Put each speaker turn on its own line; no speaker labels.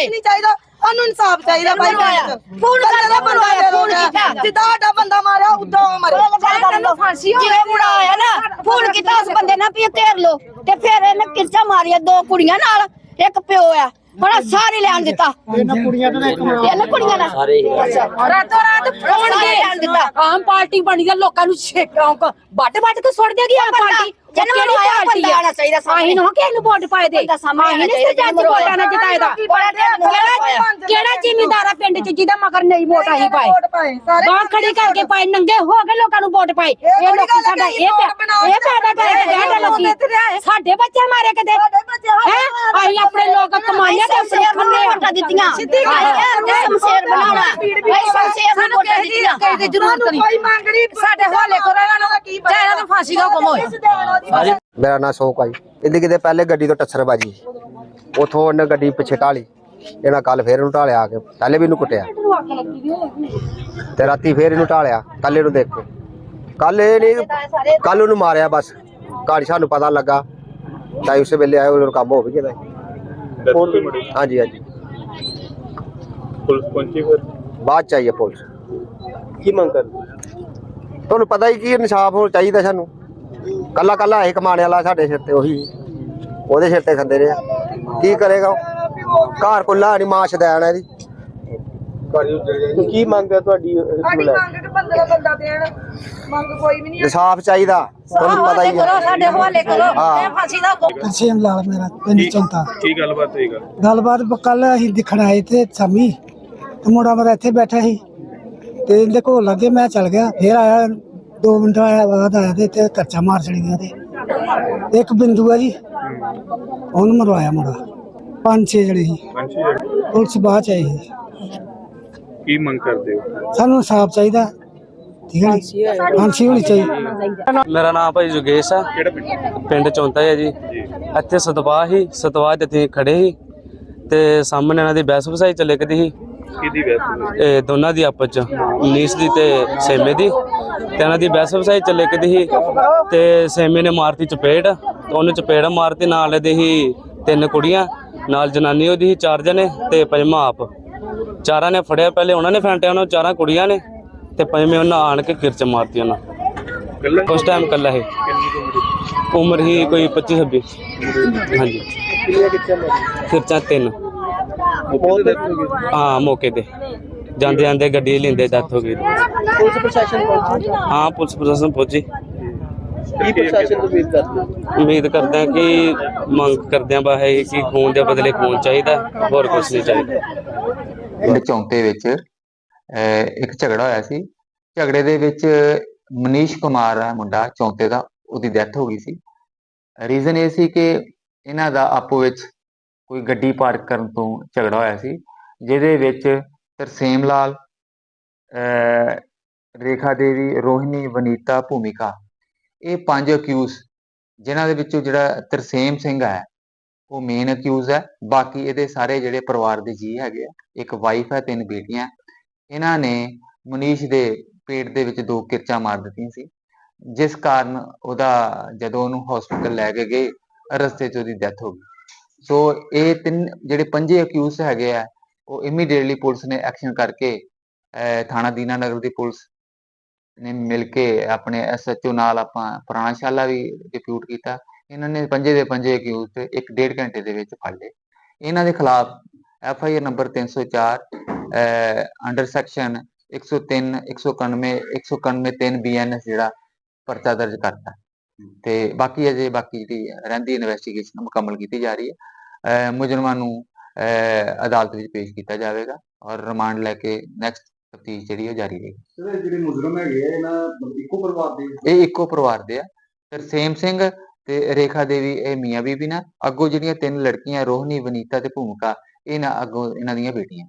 ਇਨਸਾਫ ਚਾਹੀਦਾ ਭਾਈ
ਫੋਨ
ਬੰਦੇ ਦਾ ਬੰਦਾ ਦੇ
ਕੀਤਾ।
ਜਿੱਦਾਂ ਸਾਡਾ ਬੰਦਾ ਮਾਰਿਆ ਉਦਾਂ ਉਹ ਮਰੇ।
ਤੈਨੂੰ ਫਾਂਸੀ ਹੋ ਜਿਵੇਂ ਮੁੰਡਾ ਆਇਆ ਨਾ ਫੋਨ ਕੀਤਾ ਉਸ ਬੰਦੇ ਨਾਲ ਵੀ ਘੇਰ ਲੋ ਤੇ ਫਿਰ ਇਹਨੇ ਕਿਰਚਾ ਮਾਰੀਆ ਦੋ ਕੁੜੀਆਂ ਨਾਲ ਇੱਕ ਪਿਓ ਆ। ਬੜਾ ਸਾਰੇ ਲੈਣ ਦਿੱਤਾ।
ਇਹਨਾਂ ਕੁੜੀਆਂ ਤੋਂ ਇੱਕ ਮੁੰਡਾ।
ਇਹਨਾਂ ਕੁੜੀਆਂ ਨਾਲ।
ਰਾਤੋਂ ਰਾਤ ਫੋਨ
ਲੈਣ ਦਿੱਤਾ।
ਆਮ ਪਾਰਟੀ ਬਣੀ ਆ ਲੋਕਾਂ ਨੂੰ ਛੇਕਾਂ ਵੱਟ ਵੱਟ ਕੇ ਸੁੱਟ ਦੇਗੀ ਆਮ ਪਾਰਟੀ।
ਆਇਆ
ਪਾਰਟੀ
ਬੰਦਾ ਆਉਣਾ ਚਾਹੀਦਾ ਸਾਹਮਣੇ।
ਆਹੀਂ ਨਾ ਨੂੰ ਵੋਟ ਪਾਏ ਦੇ?
ਬੰਦਾ ਸਾਹਮਣੇ
ਆਹੀਂ
ਆਉਣਾ
ਨਹੀਂ
ਚਾਹੀਦਾ,
ਸਰਪੰਚ ਵੋਟਾਂ ਨਾਲ ਦਾ। ਕਿਹੜਾ ਕਿਹੜਾ ਜ਼ਿਮੀਂਦਾਰ ਆ ਪਿੰਡ 'ਚ ਜਿਹਦਾ ਮਗਰ ਨਹੀਂ ਵੋਟ ਆਹੀ ਪਾਏ?
ਵੋਟ ਪਾਏ ਸਾਰੇ
ਬਾਹ ਖੜੀ ਕਰਕੇ ਪਾਏ ਨੰਗੇ ਹੋ ਕੇ ਲੋਕਾਂ ਨੂੰ ਵੋਟ ਪਾਏ। ਇਹ ਲੋਕੀ ਸਾਡਾ ਇਹ ਪਿਆ ਇਹ ਪੈਦਾ ਕਰੇ ਕਹਿੰਦੇ ਲੋਕੀ ਸਾਡੇ ਬੱਚੇ ਮਾਰੇ ਕਦੇ ਹੈ? ਅਸੀਂ ਆਪਣੇ ਲੋਕ ਕਮਾਈਆਂ
ਸ਼ਮਸ਼ੇਰ ਨੂੰ।
ਸਿੱਖਣੇ
ਵੋਟਾਂ ਦਿੱਤੀਆਂ।
ਸਿੱਧੀ ਗੱਲ ਹੈ।
ਇਹ ਸ਼ਮਸ਼ੇਰ ਬਣਾਉਣਾ। ਇਹ ਸ਼ਮਸ਼ੇਰ ਨੂੰ ਵੋਟਾਂ ਦਿੱਤੀਆਂ
ਦੀ ਜ਼ਰੂਰਤ ਨਹੀਂ।
ਕੋਈ ਮੰਗ ਨਹੀਂ
ਸਾਡੇ ਹਵਾਲੇ ਕਰੋ ਇਹਨਾਂ ਨੂੰ। ਚਾਹੇ ਇਹਨਾਂ ਨੂੰ ਫਾਂਸੀ ਦਾ ਹੁਕਮ ਹੋਏ।
ਮੇਰਾ ਨਾਂ ਸ਼ੌਕ ਆ ਜੀ। ਇਹਦੀ ਕਿਤੇ ਪਹਿਲੇ ਗੱਡੀ ਤੋਂ ਟੱਸਰ ਬਾਜੀ ਉਥੋਂ ਉਹਨੇ ਗੱਡੀ ਪਿੱਛੇ ਢਾਲੀ। ਇਹਨਾਂ ਕੱਲ ਫੇਰ ਇਹਨੂੰ ਢਾਲਿਆ ਆ ਕੇ। ਪਹਿਲੇ ਵੀ ਇਹਨੂੰ ਕੁੱਟਿਆ। ਤੇ ਰਾਤੀ ਫੇਰ ਇਹਨੂੰ ਢਾਲਿਆ। ਕੱਲ ਇਹਨੂੰ ਦੇਖ ਕੇ। ਕੱਲ ਇਹ ਨਹੀਂ ਕੱਲ ਉਹਨੂੰ ਮਾਰਿਆ ਬਸ। ਘਾੜੀ ਸਾਨੂੰ ਪਤਾ ਲੱਗਾ। ਤਾਂ ਉਸੇ ਵੇਲੇ ਆਏ ਉਹਨੂੰ ਕੰਮ ਹੋ ਵੀ ਗਿਆ। ਹਾਂਜੀ ਹਾਂਜੀ।
ਪੁਲਿਸ ਪਹੁੰਚੀ ਫਿਰ?
ਬਾਅਦ ਚ ਆਈ ਹੈ ਪੁਲਿਸ।
ਕੀ ਮੰਗ ਕਰਦੇ
ਤੁਹਾਨੂੰ ਪਤਾ ਹੀ ਕੀ ਇਨਸਾਫ ਹੋ ਚਾਹੀਦਾ ਸਾਨੂੰ। ਕੱਲਾ ਕੱਲਾ ਇਹ ਕਮਾਣੇ ਵਾਲਾ ਸਾਡੇ ਸਿਰ ਤੇ ਉਹੀ ਉਹਦੇ ਸਿਰ ਤੇ ਖੰਦੇ ਰਹੇ। ਕੀ ਕਰੇਗਾ ਉਹ? ਘਰ ਕੁੱਲਾ ਨਹੀਂ ਮਾਂ ਸ਼ਦੈਣ ਹੈ ਇਹਦੀ।
ਕੀ ਮੰਗ ਹੈ ਤੁਹਾਡੀ ਇਸ ਨੂੰ
ਸਾਡੀ
ਲੈ ਕੇ?
ਮੰਗ ਕਿ ਬੰਦੇ ਦਾ ਬੰਦਾ ਦੇਣ। ਮੰਗ ਕੋਈ ਵੀ ਨਹੀਂ
ਇਨਸਾਫ ਚਾਹੀਦਾ। ਤੁਹਾਨੂੰ ਪਤਾ ਹੀ ਹੈ।
ਸਾਡੇ ਹਵਾਲੇ ਕਰੋ।
ਹਾਂ।
ਇਹ ਫਾਂਸੀ ਦਾ ਹੁਕਮ
ਤਰਸੇਮ ਲਾਲ ਮੇਰਾ ਪਿੰਡ ਚੌਂਤਾ।
ਕੀ ਗੱਲਬਾਤ ਹੋਈ ਗੱਲ।
ਗੱਲਬਾਤ ਕੱਲ ਅਸੀਂ ਦਿਖਣ ਆਏ ਤੇ ਸ਼ਾਮੀ ਤੇ ਮੁੰਡਾ ਮੇਰਾ ਇੱਥੇ ਬੈਠਾ ਸੀ। ਤੇ ਇਹਦੇ ਕੋਲ ਲੱਗੇ ਮੈਂ ਚੱਲ ਗਿਆ ਫੇਰ ਆਇਆ 2 ਮਿੰਟ ਆਇਆ ਬਾਅਦ ਆਇਆ ਤੇ ਇੱਥੇ ਕਰਚਾ ਮਾਰ ਛੜੀ ਗਿਆ ਤੇ। ਇੱਕ ਬਿੰਦੂ ਆ ਜੀ ਉਹਨੂੰ ਮਰਵਾਇਆ ਮੁੰਡਾ। ਪੰਜ ਛੇ ਜਣੇ ਸੀ।
ਪੰਛੀ ਜਿਹੜੇ
ਪੁਲਿਸ ਬਾਅਦ ਚ ਆਈ ਸੀ।
ਕੀ ਮੰਗ ਕਰਦੇ ਹੋ?
ਸਾਨੂੰ ਇਨਸਾਫ ਚਾਹੀਦਾ। ਠੀਕ ਹੈ ਜੀ? ਫਾਂਸੀ ਹੋਣੀ ਚਾਹੀਦੀ।
ਮੇਰਾ ਨਾਮ ਭਾਈ ਜੁਗੇਸ਼ ਆ।
ਕਿਹੜਾ ਪਿੰਡ?
ਪਿੰਡ ਚੌਂਤਾ ਹੈ ਜੀ। ਇੱਥੇ ਸਤਵਾਹ ਹੀ ਸਤਵਾਹ ਤੇ ਅਸੀਂ ਖੜੇ ਸੀ। ਤੇ ਸਾਹਮਣੇ ਇਹਨਾਂ ਦੀ ਬਹਿਸ ਵਸਾਈ ਚੱਲੇ ਕਦੀ ਸੀ।
ਕਿਹਦੀ ਵੈਸ
ਇਹ ਦੋਨਾਂ ਦੀ ਆਪਸ ਚ ਨੀਸ ਦੀ ਤੇ ਸੇਮੇ ਦੀ। ਤੇ ਇਹਨਾਂ ਦੀ ਬਹਿਸ ਵਸਾਈ ਚੱਲੇ ਕਦੀ ਸੀ। ਤੇ ਸੇਮੇ ਨੇ ਮਾਰਤੀ ਚਪੇੜ ਤੇ ਉਹਨੇ ਚਪੇੜ ਮਾਰਤੀ ਨਾਲ ਇਹਦੇ ਹੀ ਤਿੰਨ ਕੁੜੀਆਂ ਨਾਲ ਜਨਾਨੀ ਉਹਦੀ ਸੀ ਚਾਰ ਜਣੇ ਤੇ ਪੰਜਵਾਂ ਆਪ। ਚਾਰਾਂ ਨੇ ਫੜਿਆ ਪਹਿਲੇ ਉਹਨਾਂ ਨੇ ਫੈਂਟਿਆ ਉਹਨਾਂ ਚਾਰਾਂ ਕੁੜੀਆਂ ਨੇ ਤੇ ਪੰਜਵੇਂ ਉਹਨਾਂ ਆਣ ਕੇ ਕਿਰਚ ਮਾਰਤੀ ਉਹਨਾਂ। ਉਸ ਟਾਈਮ ਕੱਲਾ ਹੈ
ਉਮਰ
ਹੀ ਕੋਈ 25 26 ਹਾਂਜੀ। ਖਰਚਾ ਤਿੰਨ।
ਹੋ
ਹਾਂ ਮੌਕੇ ਤੇ। ਜਾਂਦੇ ਜਾਂਦੇ ਗੱਡੀ ਲੈਂਦੇ ਡੈਥ ਹੋ ਗਈ।
ਪੁਲਿਸ ਪ੍ਰਸ਼ਾਸਨ ਪਹੁੰਚੀ?
ਹਾਂ ਪੁਲਿਸ ਪ੍ਰਸ਼ਾਸਨ ਪਹੁੰਚੀ।
ਕੀ ਪ੍ਰਸ਼ਾਸਨ ਤੋਂ ਉਮੀਦ ਕਰਦੇ ਹੋ?
ਉਮੀਦ ਕਰਦੇ ਹਾਂ ਕਿ ਮੰਗ ਕਰਦੇ ਹਾਂ ਬਾ ਹੈ ਕਿ ਖੂਨ ਦੇ ਬਦਲੇ ਖੂਨ ਚਾਹੀਦਾ ਹੋਰ ਕੁਝ ਨਹੀਂ ਚਾਹੀਦਾ।
ਪਿੰਡ ਚੌਂਤੇ ਵਿੱਚ ਇੱਕ ਝਗੜਾ ਹੋਇਆ ਸੀ। ਝਗੜੇ ਦੇ ਵਿੱਚ ਮਨੀਸ਼ ਕੁਮਾਰ ਆ ਮੁੰਡਾ ਚੌਂਤੇ ਦਾ ਉਹਦੀ ਡੈਥ ਹੋ ਗਈ ਸੀ। ਰੀਜ਼ਨ ਇਹ ਸੀ ਕਿ ਇਹਨਾਂ ਦਾ ਆਪੋ ਵਿੱਚ ਕੋਈ ਗੱਡੀ ਪਾਰਕ ਕਰਨ ਤੋਂ ਝਗੜਾ ਹੋਇਆ ਸੀ ਜਿਹਦੇ ਵਿੱਚ ਤਰਸੇਮ ਲਾਲ ਅਹ, ਰੇਖਾ ਦੇਵੀ ਰੋਹਿਣੀ ਵਨੀਤਾ ਭੂਮਿਕਾ ਇਹ ਪੰਜ ਅਕਿਊਜ਼ ਜਿਨ੍ਹਾਂ ਦੇ ਵਿੱਚੋਂ ਜਿਹੜਾ ਤਰਸੇਮ ਸਿੰਘ ਹੈ ਉਹ ਮੇਨ ਅਕਿਊਜ਼ ਹੈ। ਬਾਕੀ ਇਹਦੇ ਸਾਰੇ ਜਿਹੜੇ ਪਰਿਵਾਰ ਦੇ ਜੀ ਹੈਗੇ ਆ ਇੱਕ ਵਾਈਫ ਹੈ ਤਿੰਨ ਬੇਟੀਆਂ। ਇਹਨਾਂ ਨੇ ਮਨੀਸ਼ ਦੇ ਪੇਟ ਦੇ ਵਿੱਚ ਦੋ ਕਿਰਚਾਂ ਮਾਰ ਦਿੱਤੀਆਂ ਸੀ। ਜਿਸ ਕਾਰਨ ਉਹਦਾ ਜਦੋਂ ਉਹਨੂੰ ਹਸਪੀਟਲ ਲੈ ਕੇ ਗਏ ਰਸਤੇ 'ਚ ਉਹਦੀ ਡੈਥ ਹੋ ਗਈ। ਸੋ ਇਹ ਤਿੰਨ ਜਿਹੜੇ ਪੰਜੇ ਅਕਿਊਜ਼ ਹੈਗੇ ਆ, ਉਹ ਇਮੀਡੀਏਟਲੀ ਪੁਲਿਸ ਨੇ ਐਕਸ਼ਨ ਕਰਕੇ ਥਾਣਾ ਦੀਨਾਨਗਰ ਦੀ ਪੁਲਿਸ ਨੇ ਮਿਲ ਕੇ ਆਪਣੇ ਐਸਐਚਓ ਨਾਲ ਆਪਾਂ ਪੁਰਾਣਾ ਵੀ ਡਿਪਿਊਟ ਕੀਤਾ। ਇਹਨਾਂ ਨੇ ਪੰਜੇ ਦੇ ਪੰਜੇ ਅਕਿਊਜ਼ ਤੇ ਇੱਕ ਡੇਢ ਘੰਟੇ ਦੇ ਵਿੱਚ ਫੜ ਲਏ। ਇਹਨਾਂ ਦੇ ਖਿਲਾਫ F I R number 304 under section 103 191 191 3 BNS ਜਿਹੜਾ ਪਰਚਾ ਦਰਜ ਕਰਤਾ। ਤੇ ਬਾਕੀ ਅਜੇ ਬਾਕੀ ਜਿਹੜੀ ਰਹਿੰਦੀ ਇਨਵੈਸਟੀਗੇਸ਼ਨ ਮੁਕੰਮਲ ਕੀਤੀ ਜਾ ਰਹੀ ਹੈ। ਮੁਜਰਮਾਂ ਨੂੰ ਅਦਾਲਤ ਵਿੱਚ ਪੇਸ਼ ਕੀਤਾ ਜਾਵੇਗਾ ਔਰ ਰਿਮਾਂਡ ਲੈ ਕੇ ਨੈਕਸਟ ਤਫਤੀਸ਼ ਜਿਹੜੀ ਉਹ ਜਾਰੀ ਰਹੇਗੀ।
ਸਰ ਜਿਹੜੇ ਮੁਜਰਮ ਹੈਗੇ ਇਹਨਾਂ ਇੱਕੋ ਪਰਿਵਾਰ ਦੇ
ਇਹ ਇੱਕੋ ਪਰਿਵਾਰ ਦੇ ਆ। ਤਰਸੇਮ ਸਿੰਘ ਤੇ ਰੇਖਾ ਦੇਵੀ ਇਹ ਮੀਆਂ ਬੀਬੀ ਨਾ ਅੱਗੋਂ ਜਿਹੜੀਆਂ ਤਿੰਨ ਲੜਕੀਆਂ ਰੋਹਨੀ ਵਨੀਤਾ ਤੇ ਭੂਮਿਕਾ ਇਹ ਨਾ ਅੱਗੋਂ ਇਹਨਾਂ ਦੀਆਂ ਬੇਟੀਆਂ।